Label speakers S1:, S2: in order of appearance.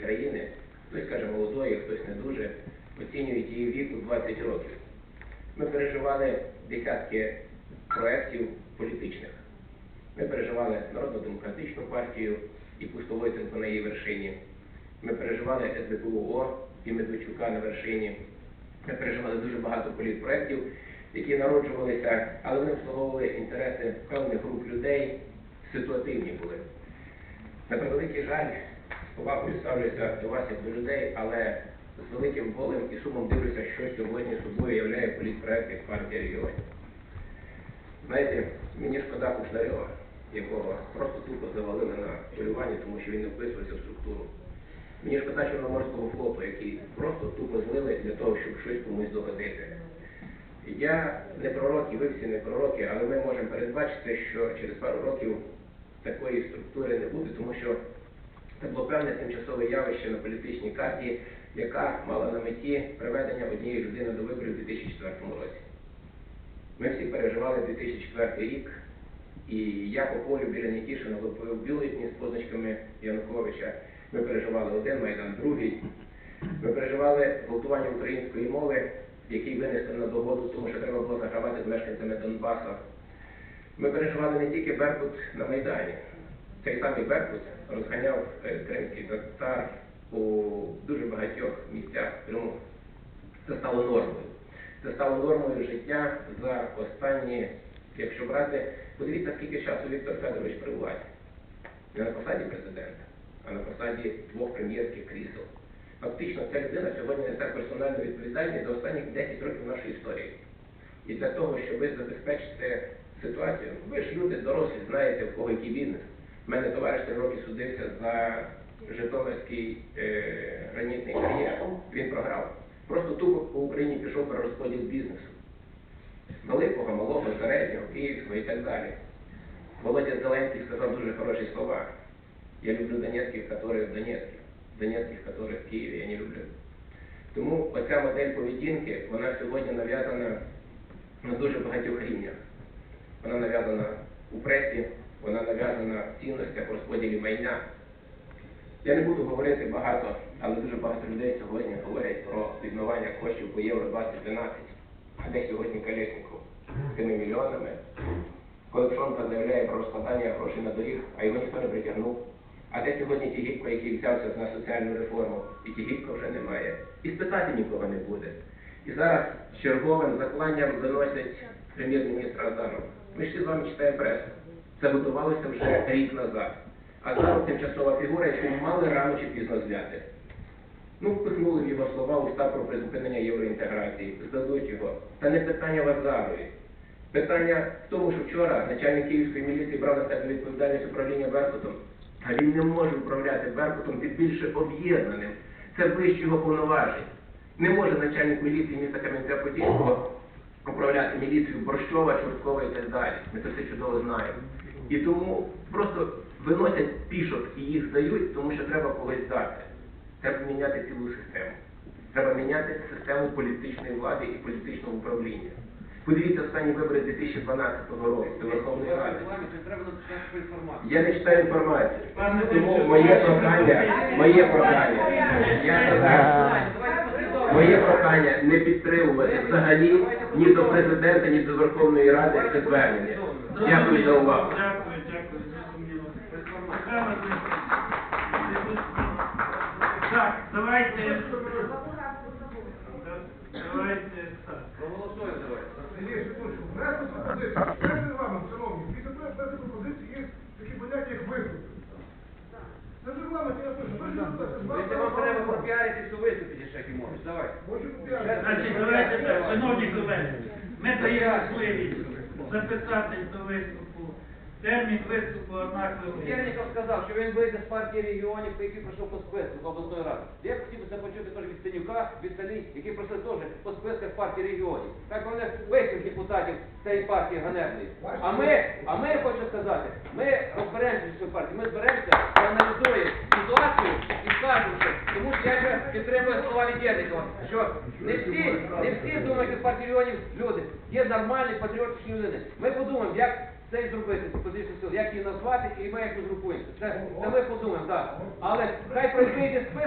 S1: країни, хтось каже молодої, хтось не дуже, оцінюють її вік у 20 років. Ми переживали десятки проєктів політичних. Ми переживали Народно-демократичну партію і Пустовойтенко на її вершині. Ми переживали СДПУО і Медведчука на вершині. Ми переживали дуже багато політпроєктів, які народжувалися, але вони обслуговували інтереси певних груп людей, ситуативні були. На превеликий жаль, повагою ставлюся до вас як до людей, але з великим болем і сумом дивлюся, що сьогодні собою являє політпроект як партія регіонів. Знаєте, мені шкода Кушнарьова, якого просто тупо завалили на полюванні, тому що він не вписувався в структуру. Мені шкода Чорноморського флоту, який просто тупо злили для того, щоб щось комусь догодити. Я не пророк, і ви всі не пророки, але ми можемо передбачити, що через пару років такої структури не буде, тому що це було певне тимчасове явище на політичній карті, яка мала на меті приведення однієї людини до виборів у 2004 році. Ми всі переживали 2004 рік, і я по полю біля Нікішина лупив бюлетні з позначками Януковича. Ми переживали один майдан, другий. Ми переживали гвалтування української мови, який винесли на догоду, тому що треба було загравати з мешканцями Донбасу. Ми переживали не тільки Беркут на Майдані. Цей самий Беркут розганяв кримський татар у дуже багатьох місцях Криму. Це стало нормою. Це стало нормою життя за останні, якщо брати, подивіться, скільки часу Віктор Федорович при владі. Не на посаді президента, а на посаді двох прем'єрських крісел. Фактично, ця людина сьогодні несе персональну відповідальність за останні 10 років нашої історії. І для того, щоб забезпечити ситуацію, ви ж люди дорослі, знаєте, в кого який бізнес. У мене товариш три роки судився за Житомирський е, гранітний кар'єр. Він програв. Просто тупо по Україні пішов перерозподіл бізнесу. Великого, малого, середнього, київського і так далі. Володя Зеленський сказав дуже хороші слова. Я люблю Донецьких, которые в Донецке, Донецьких, которые в Києві, я не люблю. Тому оця модель поведінки, вона сьогодні нав'язана на дуже багатьох рівнях. Вона нав'язана у пресі, нав'язана в цінностях розподілі майна. Я не буду говорити багато, але дуже багато людей сьогодні говорять про відмивання коштів по Євро 2012. А де сьогодні Колєсніков з тими мільйонами? Коли Пшонка заявляє про розкладання грошей на доріг, а його ніхто не притягнув. А де сьогодні Тігіпко, який взявся на соціальну реформу, і Тігіпко вже немає. І спитати нікого не буде. І зараз черговим закланням виносять прем'єр-міністра Азарова. Ми ж всі з вами читаємо пресу. Це готувалося вже рік назад. Азаров тимчасова фігура, яку мали рано чи пізно зняти. Ну, впихнули в його слова устав про призупинення євроінтеграції, здадуть його. Це не питання в Азарові. Питання в тому, що вчора начальник Київської міліції брав на себе відповідальність управління Беркутом, а він не може управляти Беркутом, тим більше об'єднаним. Це вище його повноважень. Не може начальник міліції міста Кам'янця-Подільського управляти міліцією Борщова, Чорткова і так далі. Ми це все чудово знаємо. І тому просто виносять пішок і їх здають, тому що треба когось дати. Треба міняти цілу систему. Треба міняти систему політичної влади і політичного управління. Подивіться останні вибори 2012 року до Верховної Ради. Я не читаю інформацію. Тому моє прохання, моє прохання, я моє прохання не підтримувати взагалі ні до президента, ні до Верховної Ради це звернення. Дякую за увагу.
S2: Так, давайте. Давайте так.
S3: Проголосуємо давай.
S4: Сергій Шепучко, внесли пропозицію. Перед регламент, шановні, пропозиції є такі поняття, як виступи. Це ж регламент, я напишу. Ви ж напишете,
S3: Якщо вам треба попіарити, то виступіть можеш. Давай.
S2: Значить, давайте так, шановні колеги, ми даємо можливість записати до виступу. Термін виступу однаковий.
S3: Керніков сказав, що він вийде з партії регіонів, по якій пройшов по списку з обласної ради. Я хотів би це почути теж від Синюка, від Салі, які пройшли теж по списках партії регіонів. Так вони висів депутатів цієї партії ганебної. А ми, а ми, хочу сказати, ми розберемося зі своєю партією, ми зберемося, проаналізуємо ситуацію і скажемо, що тому що я вже підтримую слова Відєрникова, що не всі, не всі думають від партії регіонів люди. Є нормальні патріотичні люди. Ми подумаємо, як це і зробити, позицію сили, як її назвати і ми як ми групуємося. Це, це ми подумаємо, так. Але хай пройде список.